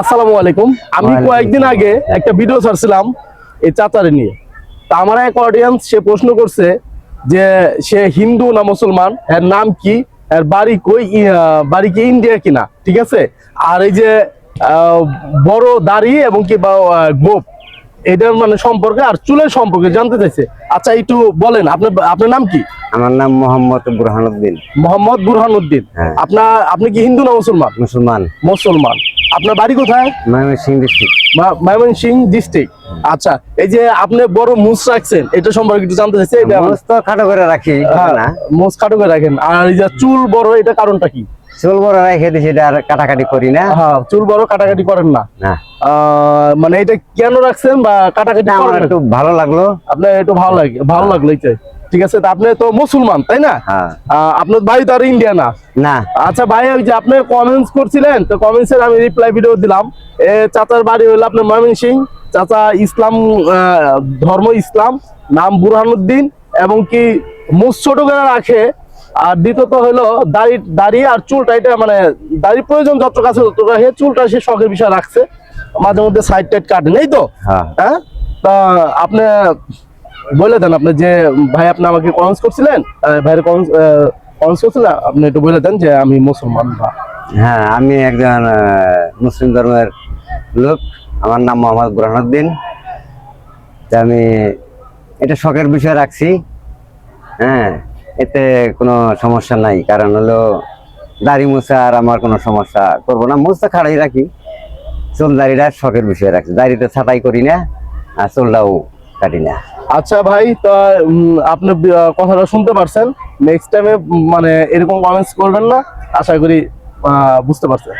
আসসালামু আলাইকুম। আমি কয়েকদিন আগে একটা ভিডিও ছাড়ছিলাম এই চাচারে নিয়ে। তা আমার এক অডিয়েন্স সে প্রশ্ন করছে যে সে হিন্দু না মুসলমান? এর নাম কি? এর বাড়ি কই বাড়ি কি ইন্ডিয়া কিনা? ঠিক আছে? আর এই যে বড় দাড়ি এবং কি বা গোপ এটার মানে সম্পর্কে আর চুলের সম্পর্কে জানতে চাইছে। আচ্ছা একটু বলেন আপনার আপনার নাম কি? আমার নাম মোহাম্মদ বুরহানুদ্দিন। মোহাম্মদ বুরহানুদ্দিন। হ্যাঁ। আপনার আপনি কি হিন্দু না মুসলমান? মুসলমান। মুসলমান। আপনার বাড়ি কোথায়? ময়মনসিং ডিস্ট্রিক্ট ময়মনসিং ডিস্ট্রিক্ট আচ্ছা এই যে আপনি বড় মুস রাখছেন এটা সম্পর্কে একটু জানতে চাইছি এটা মোজ তো খাটো করে রাখি না। মুস কাটো করে রাখেন। আর এই যে চুল বড় এটা কারণটা কি? চুল বড় রেখে দিছি এটা আর কাটাকাটি করি না। হ্যাঁ চুল বড় কাটাকাটি করেন না। না। আহ, মানে এটা কেন রাখছেন বা কাটাকাটি আমার করেন একটু ভালো লাগল। আপনার একটু ভালো লাগে ভালো লাগল এইটাই। ঠিক আছে? আপনি তো মুসলমান তাই না? হ্যাঁ। আপনার বাড়ি তো আর ইন্ডিয়া না। না। আচ্ছা ভাই ওই যে আপনি কমেন্টস করছিলেন তো কমেন্টস এর আমি রিপ্লাই ভিডিও দিলাম। এ চাচার বাড়ি হলো আপনার ময়মনসিং চাচা ইসলাম ধর্ম ইসলাম নাম বুরহানুদ্দিন এবং কি মুখ ছোট করে রাখে। আর দ্বিতীয়ত হলো দাড়ি দাড়ি আর চুলটা এটা মানে দাড়ির প্রয়োজন যত কাছে তত রাখে চুলটা সে শখের বিষয় রাখছে। মাঝে মধ্যে সাইড টাইড কাটে নেই তো? হ্যাঁ। হ্যাঁ? তা আপনি বলে দেন, আপনি যে ভাই আপনি আমাকে কমেন্টস করছিলেন ভাইয়ের কমেন্টস করছিলেন, আপনি একটু বলে দেন যে আমি মুসলমান বা। হ্যাঁ আমি একজন মুসলিম ধর্মের লোক। আমার নাম মোহাম্মদ বুরহানুদ্দিন। আমি এটা শখের বিষয় রাখছি। হ্যাঁ এতে কোনো সমস্যা নাই। কারণ হলো, দাড়ি মোছা আর আমার কোনো সমস্যা করব না। মোছা খাড়াই রাখি। চুল দাড়িটা শখের বিষয় রাখছি। দাড়িটা ছাটাই করি না, আর চুলটাও কাটি না। আচ্ছা ভাই, তো আপনি কথাটা শুনতে পারছেন। নেক্সট টাইমে মানে এরকম কমেন্টস করবেন না। আশা করি বুঝতে পারছেন।